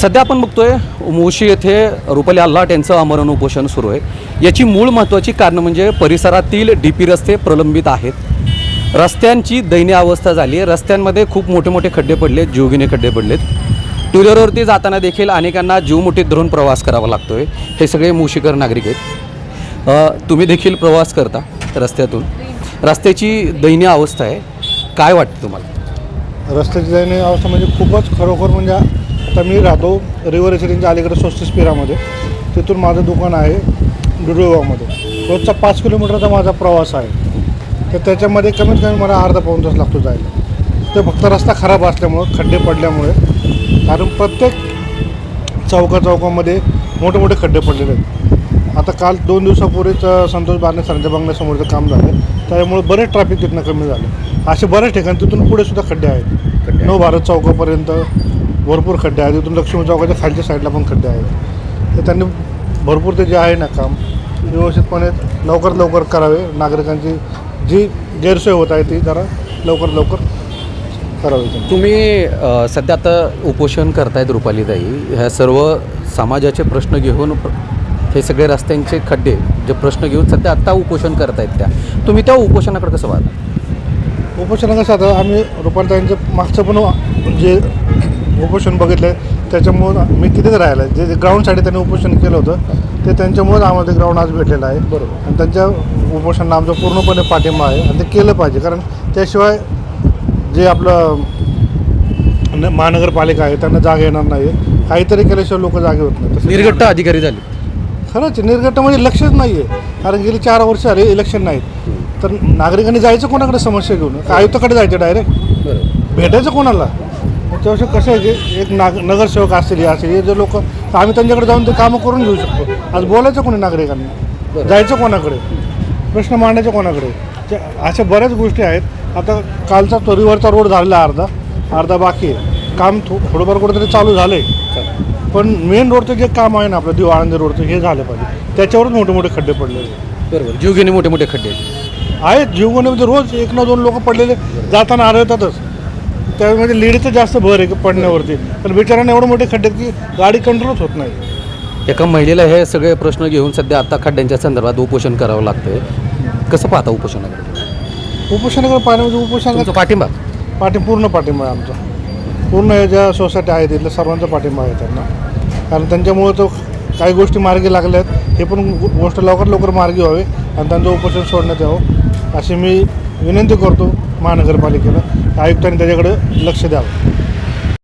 सध्या आपण बघतोय मुळशी येथे रुपाली आल्हाट यांचं आमरण उपोषण सुरू आहे. याची मूळ महत्त्वाची कारणं म्हणजे परिसरातील डी पी रस्ते प्रलंबित आहेत. रस्त्यांची दयनीय अवस्था झाली आहे. रस्त्यांमध्ये खूप मोठे मोठे खड्डे पडलेत जीवघेणे खड्डे पडलेत. टू व्हीलरवरती जाताना देखील अनेकांना जीव मुठीत धरून प्रवास करावा लागतोय. हे सगळे मुशीकर नागरिक आहेत. तुम्ही देखील प्रवास करता रस्त्यातून. रस्त्याची दयनीय अवस्था आहे. काय वाटतं तुम्हाला? रस्त्याची दयनीय अवस्था म्हणजे खूपच खरोखर म्हणजे आता मी राहतो रिव्हर रेसिडेंटच्या अलीकडे स्वस्त पिरामध्ये. तिथून माझं दुकान आहे डुडुगावमध्ये रोजचा पाच किलोमीटरचा माझा प्रवास आहे. तर त्याच्यामध्ये कमीत कमी मला अर्धा पाऊण तास लागतो जायला. ते फक्त रस्ता खराब असल्यामुळं खड्डे पडल्यामुळे कारण प्रत्येक चौका चौकामध्ये मोठे मोठे खड्डे पडलेले आहेत. आता काल दोन दिवसापूर्वीच संतोष बारणे सरांच्या बंगल्यासमोरचं काम झालं. त्यामुळे बरेच ट्रॅफिक तिथनं कमी झालं. असे बरेच ठिकाणी तिथून पुढे सुद्धा खड्डे आहेत. नव भारत चौकापर्यंत भरपूर खड्डे आहेत. तिथून लक्ष्मी चौकाच्या खालच्या साईडला पण खड्डे आहेत. तर त्यांनी भरपूर ते जे आहे ना काम व्यवस्थितपणे लवकर लवकर करावे. नागरिकांची जी गैरसोय होत आहे ती जरा लवकर लवकर करावी. तुम्ही सध्या आता उपोषण करतायत रुपालीताई. ह्या सर्व समाजाचे प्रश्न घेऊन हे सगळे रस्त्यांचे खड्डे जे प्रश्न घेऊन सध्या आत्ता उपोषण करतायत त्या. तुम्ही त्या उपोषणाकडे कसं पाहता? उपोषण कसं आता आम्ही रुपालताईंचं मागचं पण जे उपोषण बघितलं त्याच्यामुळं मी तिथेच राहिलं आहे जे जे ग्राउंडसाठी त्यांनी उपोषण केलं होतं ते त्यांच्यामुळेच आम्हाला ते ग्राउंड आज भेटलेलं आहे. बरोबर. आणि त्यांच्या उपोषणाला आमचा पूर्णपणे पाठिंबा आहे आणि ते केलं पाहिजे. कारण त्याशिवाय जे आपलं न- महानगरपालिका आहे त्यांना जागा येणार नाही काहीतरी केल्याशिवाय लोक जागे होत नाही तसं निर्गट्ट अधिकारी झाले. खरंच निर्गटामध्ये लक्षच नाही आहे कारण गेली चार वर्ष आले इलेक्शन नाहीत. तर नागरिकांनी जायचं कोणाकडे समस्या घेऊन? का आयुक्ताकडे जायचं डायरेक्ट बरोबर. भेटायचं कोणाला? त्यापेक्षा कसं आहे की एक नाग नगरसेवक असतील हे असतील हे जे लोक आम्ही त्यांच्याकडे जाऊन ते कामं करून घेऊ शकतो. आज बोलायचं कोणी नागरिकांनी. जायचं कोणाकडे? प्रश्न मांडायचे कोणाकडे? अशा बऱ्याच गोष्टी आहेत. आता कालचा तो रिव्हरचा रोड झालेला अर्धा. अर्धा बाकी आहे. काम थो थोडंफार कुठेतरी चालू झालं आहे पण मेन रोडचं जे काम आहे ना आपलं दिव आळंदी रोडचं हे झालं पाहिजे. त्याच्यावरच मोठे मोठे खड्डे पडलेले. बरोबर. जीवघेणे मोठे मोठे खड्डे आहेत. आहेत. जीवघेण्यामध्ये रोज एक ना दोन लोक पडलेले जाताना आढळतातच. त्यामध्ये लेडीचं जास्त भर आहे की पडण्यावरती. पण बिचारांना एवढे मोठे खड्डे आहेत की गाडी कंट्रोलच होत नाही. एका महिलेला हे सगळे प्रश्न घेऊन सध्या आता खड्ड्यांच्या संदर्भात उपोषण करावं लागतंय. कसं पाहता उपोषणाकडे उपोषणाकडे पाहण्यामध्ये उपोषण तुमचा पाठिंबा? पाठी पूर्ण पाठिंबा आहे आमचा. पूर्ण या ज्या सोसायटी आहेत तिथल्या सर्वांचा पाठिंबा आहे त्यांना. कारण त्यांच्यामुळं तो काही गोष्टी मार्गी लागल्या आहेत हे पण गो- गोष्ट लवकर लवकर मार्गी व्हावे आणि त्यांचं उपोषण सोडण्यात यावं. अशी मी विनंती करतो महानगरपालिकेला आयुक्तांनी त्याच्याकडे लक्ष द्यावं.